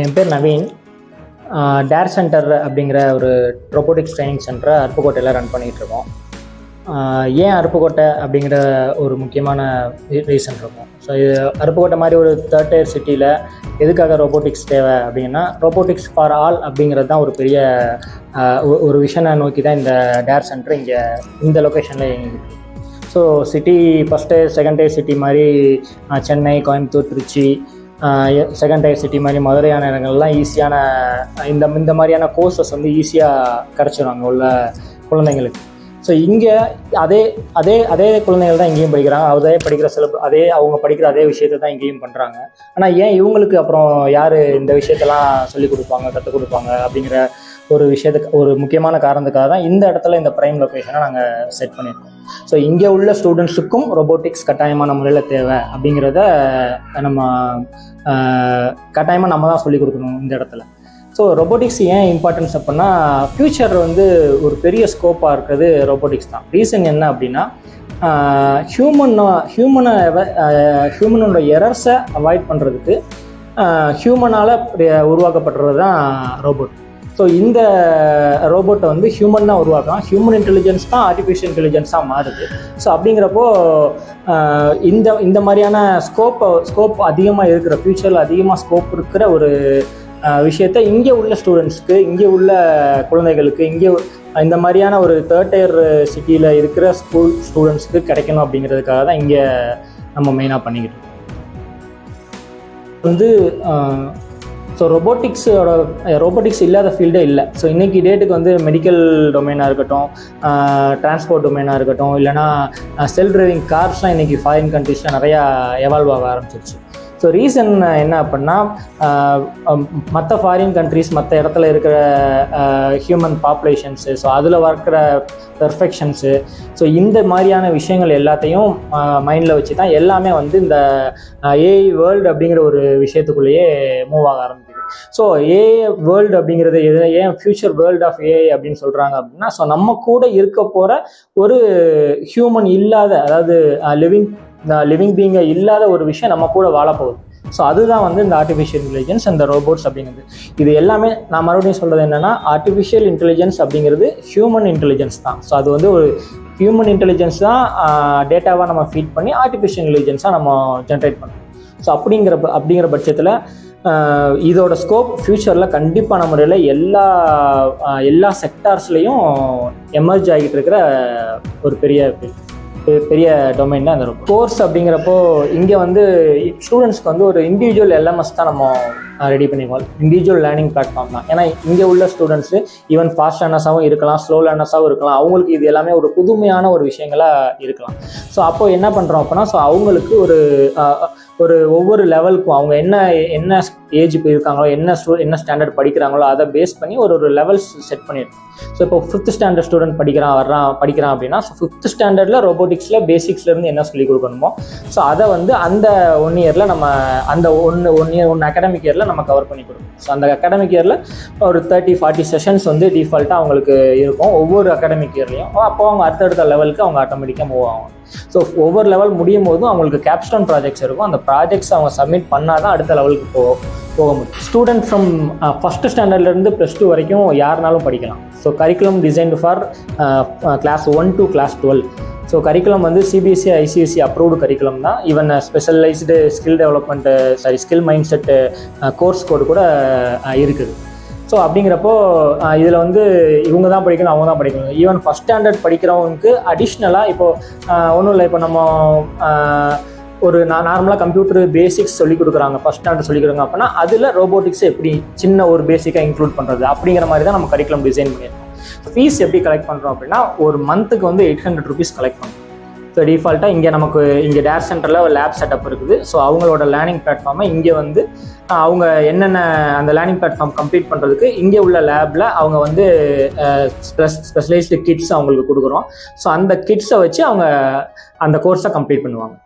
என் பேர் Naveen. Dare centre அப்படிங்கிற ஒரு ரொபோட்டிக்ஸ் ட்ரைனிங் சென்டரை அருப்புக்கோட்டையில் ரன் பண்ணிகிட்ருக்கோம் ஏன் அருப்புக்கோட்டை அப்படிங்கிற ஒரு முக்கியமான ரீசன் இருக்கும். ஸோ இது அருப்புக்கோட்டை மாதிரி ஒரு தேர்ட் டயர் சிட்டியில் எதுக்காக ரோபோட்டிக்ஸ் தேவை அப்படின்னா ரோபோட்டிக்ஸ் ஃபார் ஆல் அப்படிங்கிறது தான் ஒரு பெரிய ஒரு விஷனை நோக்கி தான் இந்த டேர் சென்டர் இங்கே இந்த லொக்கேஷனில் இயங்கிட்டு so city first tier second tier city மாதிரி Chennai Coimbatore Trichy second tier city மாதிரி மதுரையான இடங்கள்லாம் ஈஸியான இந்த இந்த மாதிரியான கோர்சஸ் வந்து ஈஸியாக கிடச்சிடும் அங்கே உள்ள குழந்தைங்களுக்கு. ஸோ இங்கே அதே அதே அதே குழந்தைகள் தான் இங்கேயும் படிக்கிறாங்க. அதே படிக்கிற சில அதே அவங்க படிக்கிற அதே விஷயத்தை தான் இங்கேயும் பண்ணுறாங்க ஆனால் ஏன் இவங்களுக்கு அப்புறம் யார் இந்த விஷயத்தெல்லாம் சொல்லிக் கொடுப்பாங்க கற்றுக் கொடுப்பாங்க அப்படிங்கிற ஒரு விஷயத்துக்கு ஒரு முக்கியமான காரணத்துக்காக தான் இந்த இடத்துல இந்த ப்ரைம் லொக்கேஷனை நாங்கள் செட் பண்ணியிருக்கோம். ஸோ இங்கே உள்ள ஸ்டூடெண்ட்ஸுக்கும் ரொபோட்டிக்ஸ் கட்டாயமான முறையில் தேவை அப்படிங்கிறத நம்ம கட்டாயமாக நம்ம தான் சொல்லிக் கொடுக்கணும் இந்த இடத்துல. ஸோ ரொபோட்டிக்ஸ் ஏன் இம்பார்ட்டன்ஸ் அப்படின்னா ஃப்யூச்சர் வந்து ஒரு பெரிய ஸ்கோப்பாக இருக்கிறது ரொபோட்டிக்ஸ் தான். ரீசன் என்ன அப்படின்னா ஹியூமன் ஹியூமனை ஹியூமனோட எரர்ஸை அவாய்ட் பண்ணுறதுக்கு ஹியூமனால் உருவாக்கப்படுறது தான் ரோபோட் ஸோ இந்த ரோபோட்டை வந்து ஹியூமன் தான் உருவாக்கலாம். ஹியூமன் இன்டெலிஜென்ஸ் தான் ஆர்டிஃபிஷியல் இன்டெலிஜென்ஸாக மாறுது. ஸோ அப்படிங்கிறப்போ இந்த இந்த மாதிரியான ஸ்கோப் ஸ்கோப் அதிகமாக இருக்கிற ஃப்யூச்சரில் அதிகமாக ஸ்கோப் இருக்கிற ஒரு விஷயத்த இங்கே உள்ள ஸ்டூடெண்ட்ஸ்க்கு இங்கே உள்ள குழந்தைகளுக்கு இங்கே இந்த மாதிரியான ஒரு தேர்ட் இயர் சிட்டியில் இருக்கிற ஸ்கூல் ஸ்டூடெண்ட்ஸ்க்கு கிடைக்கணும் அப்படிங்கிறதுக்காக தான் இங்கே நம்ம மெயினாக பண்ணிக்கிட்டு இருக்கோம். வந்து ஸோ ரொபோட்டிக்ஸோட ரொபோட்டிக்ஸ் இல்லாத ஃபீல்டே இல்லை. ஸோ இன்றைக்கி டேட்டுக்கு வந்து மெடிக்கல் டொமைனாக இருக்கட்டும் டிரான்ஸ்போர்ட் டொமைனாக இருக்கட்டும் இல்லைனா செல்ஃப் டிரைவிங் கார்ஸ்லாம் இன்றைக்கி ஃபாரின் கண்ட்ரீஸில் நிறையா எவால்வ் ஆக ஆரம்பிச்சிருச்சு. ஸோ ரீசன் என்ன அப்படின்னா மற்ற ஃபாரின் கண்ட்ரீஸ் மற்ற இடத்துல இருக்கிற ஹியூமன் பாப்புலேஷன்ஸு ஸோ அதில் வர்க்கிற பெர்ஃபெக்ஷன்ஸு ஸோ இந்த மாதிரியான விஷயங்கள் எல்லாத்தையும் மைண்டில் வச்சு தான் எல்லாமே வந்து இந்த ஏஐ வேர்ல்டு அப்படிங்கிற ஒரு விஷயத்துக்குள்ளேயே மூவ் ஆக ஆரம்பிக்குது. ஸோ ஏஐ வேர்ல்டு அப்படிங்கிறது எது ஏன் ஃபியூச்சர் வேர்ல்டு ஆஃப் ஏஐ அப்படின்னு சொல்கிறாங்க அப்படின்னா ஸோ நம்ம கூட இருக்க போகிற ஒரு ஹியூமன் இல்லாத அதாவது லிவிங் லிவிங் பீங்க இல்லாத ஒரு விஷயம் நம்ம கூட வாழப்போகுது ஸோ அதுதான் வந்து இந்த ஆர்டிஃபிஷியல் இன்டெலிஜென்ஸ் இந்த ரோபோட்ஸ் அப்படிங்கிறது. இது எல்லாமே நான் மறுபடியும் சொல்கிறது என்னென்னா ஆர்டிஃபிஷியல் இன்டெலிஜென்ஸ் அப்படிங்கிறது ஹியூமன் இன்டெலிஜென்ஸ் தான். ஸோ அது வந்து ஒரு ஹியூமன் இன்டெலிஜென்ஸ் தான் டேட்டாவாக நம்ம ஃபீட் பண்ணி ஆர்டிஃபிஷியல் இன்டெலிஜென்ஸாக நம்ம ஜென்ரேட் பண்ணுறோம் ஸோ அப்படிங்கிற ப- அப்படிங்கிற பட்சத்தில் இதோட ஸ்கோப் ஃப்யூச்சரில் கண்டிப்பான முறையில் எல்லா எல்லா செக்டார்ஸ்லேயும் எமர்ஜ் ஆகிட்டு இருக்கிற ஒரு பெரிய பெ- பெரிய டொமைன் தான் இந்த கோர்ஸ் அப்படிங்கிறப்போ இங்கே வந்து ஸ்டூடெண்ட்ஸ்க்கு வந்து ஒரு இண்டிவிஜுவல் எல்எம்எஸ் தான் நம்ம ரெடி பண்ணிக்குவோம் இண்டிவிஜுவல் லேர்னிங் பிளாட்ஃபார்ம் தான். ஏன்னா இங்கே உள்ள ஸ்டூடெண்ட்ஸு ஈவன் ஃபாஸ்ட் லேர்னர்ஸாகவும் இருக்கலாம் ஸ்லோ லேர்னர்ஸாகவும் இருக்கலாம். அவங்களுக்கு இது எல்லாமே ஒரு புதுமையான ஒரு விஷயங்களாக இருக்கலாம். ஸோ அப்போது என்ன பண்ணுறோம் அப்படின்னா ஸோ அவங்களுக்கு ஒரு ஒரு ஒவ்வொரு லெவலுக்கும் அவங்க என்ன என்ன ஏஜ் இருக்காங்களோ என்ன ஸ்டூ என்ன ஸ்டாண்டர்ட் படிக்கிறாங்களோ அதை பேஸ் பண்ணி ஒரு ஒரு லெவல்ஸ் செட் பண்ணியிருக்கோம் ஸோ இப்போ ஃபிஃப்த் ஸ்டாண்டர்ட் ஸ்டூடெண்ட் படிக்கிறான் வர்றான் படிக்கிறான் அப்படின்னா ஸோ ஃபிஃப்த் ஸ்டாண்டர்டில் ரோபோட்டிக்ஸில் பேசிக்ஸ்லேருந்து என்ன சொல்லிக் கொடுக்கணுமோ ஸோ அதை வந்து அந்த ஒன் இயரில் நம்ம அந்த ஒன்று ஒன் இயர் ஒன் அகாடமிக் இயரில் நம்ம கவர் பண்ணி கொடுக்கணும் ஸோ அந்த அகாடமிக் இயரில் ஒரு தேர்ட்டி ஃபார்ட்டி செஷன்ஸ் வந்து டிஃபால்ட்டாக அவங்களுக்கு இருக்கும். ஒவ்வொரு அகாடமிக் இயர்லையும் அப்போ அவங்க அடுத்தடுத்த லெவலுக்கு அவங்க ஆட்டோமேட்டிக்காக மூவ் ஆகும் ஸோ ஒவ்வொரு லெவல் முடியும் போதும் அவங்களுக்கு கேப்ஸ்டோன் ப்ராஜெக்ட்ஸ் இருக்கும். அந்த ப்ராஜெக்ட்ஸ் அவங்க சப்மிட் பண்ணால் தான் அடுத்த லெவலுக்கு போ போக முடியும். ஸ்டூடெண்ட் ஃப்ரம் ஃபஸ்ட்டு ஸ்டாண்டர்ட்லேருந்து ப்ளஸ் டூ வரைக்கும் யாருனாலும் படிக்கலாம். So curriculum designed for class one to class twelve so curriculum வந்து சிபிஎஸ்சி ஐசிஎஸ்சி அப்ரூவ்டு கரிக்குலம் தான். Even specialised skill development sorry skill mind set course code கூட uh, இருக்குது. So அப்படிங்கிறப்போ uh, இதில் வந்து இவங்க தான் படிக்கணும் அவங்க தான் படிக்கணும். ஈவன் ஃபஸ்ட் ஸ்டாண்டர்ட் படிக்கிறவங்களுக்கு அடிஷ்னலாக இப்போது uh, ஒன்றும் இல்லை. இப்போ நம்ம ஒரு நான் நார்மலாக கம்ப்யூட்டர் பேசிக்ஸ் சொல்லி கொடுக்குறாங்க. ஃபஸ்ட் ஸ்டாண்டர்ட் சொல்லி கொடுக்குறாங்க அப்படின்னா அதில் ரோபோட்டிக்ஸ் எப்படி சின்ன ஒரு பேசிக்காக இன்க்ளூட் பண்ணுறது அப்படிங்கிற மாதிரி தான் நம்ம கரிக்குலம் டிசைன் பண்ணியிருக்கோம். ஃபீஸ் எப்படி கலெக்ட் பண்ணுறோம் அப்படின்னா ஒரு மந்த்துக்கு வந்து எயிட் ஹண்ட்ரட் ருபீஸ் கலெக்ட் பண்ணுறோம் ஸோ டிஃபால்ட்டாக இங்கே நமக்கு இங்கே டேர் சென்டரில் ஒரு லேப் செட்டப் இருக்குது. ஸோ அவங்களோட லேர்னிங் பிளாட்ஃபார்மை இங்கே வந்து அவங்க என்னென்ன அந்த லேர்னிங் பிளாட்ஃபார்ம் கம்ப்ளீட் பண்ணுறதுக்கு இங்கே உள்ள லேபில் அவங்க வந்து ஸ்பெஷலைஸ்டு கிட்ஸ் அவங்களுக்கு கொடுக்குறோம். ஸோ அந்த கிட்ஸை வச்சு அவங்க அந்த கோர்ஸை கம்ப்ளீட் பண்ணுவாங்க.